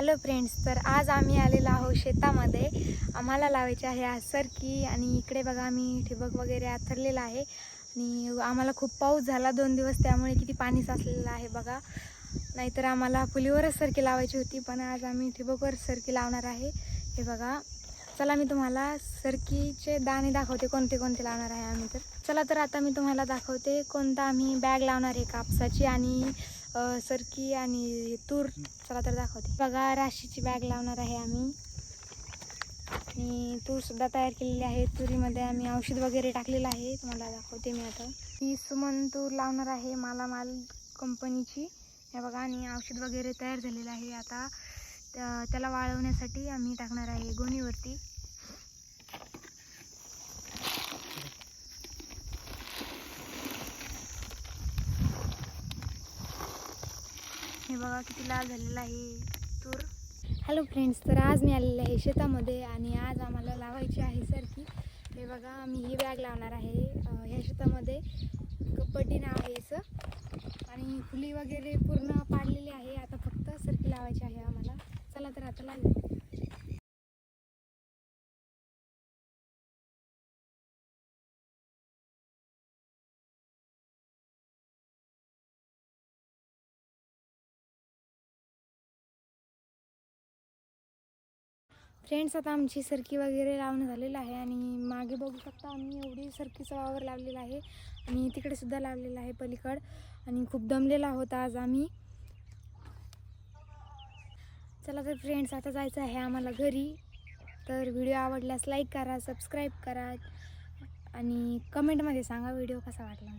Hello friends तर आज आम्ही आलेलो आहोत शेतामध्ये. आम्हाला लावायचे आहे आज सरकी आणि इकडे बघा आम्ही ठिबक वगैरे आथरलेलं आहे. आणि आम्हाला खूप पाऊस झाला दोन दिवस त्यामुळे किती पाणी साचलेलं आहे बघा. नाहीतर आम्हाला फुलीवरच सरकी लावायची होती पण आज आम्ही ठिबकवर सरकी लावणार आहे. हे बघा. चला मी तुम्हाला सरकीचे दाणे दाखवते कोणते कोणते लावणार आहे आम्ही तर. चला तर आता मी तुम्हाला दाखवते कोणता आम्ही बॅग लावणार आहे कापसाची आणि सरकी आणि तूर. चला तर दाखवते. बघा राशीची बॅग लावणार आहे आम्ही. आणि तूरसुद्धा तयार केलेली आहे. तुरीमध्ये आम्ही औषध वगैरे टाकलेलं आहे. तुम्हाला दाखवते मी आता. ही सुमन तूर लावणार आहे मालामाल कंपनीची हे बघा आणि औषध वगैरे तयार झालेलं आहे आता. त्याला वाळवण्यासाठी आम्ही टाकणार आहे गोणीवरती. हे बघा किती लाल झालेला आहे. तूर. हॅलो फ्रेंड्स तर आज मी आलेले आहे शेतामध्ये आणि आज आम्हाला लावायची आहे सरकी. हे बघा आम्ही ही बॅग लावणार आहे ह्या शेतामध्ये. कपड्डी नाव आहे याचं आणि फुली वगैरे पूर्ण पाडलेली आहे. आता फक्त सरकी लावायची आहे आम्हाला. चला तर आता लागेल फ्रेंड्स आता आमची सरकी वगैरे लावणं झालेलं आहे आणि मागे बघू शकता आम्ही एवढी सरकीचा वावर लावलेला आहे आणि तिकडे सुद्धा लावलेला आहे पलीकड. आणि खूप दमलेला होता आज आम्ही. चला तर फ्रेंड्स आता जायचं आहे आम्हाला घरी. तर व्हिडिओ आवडल्यास लाईक करा सबस्क्राईब करा आणि कमेंटमध्ये सांगा व्हिडिओ कसा वाटला.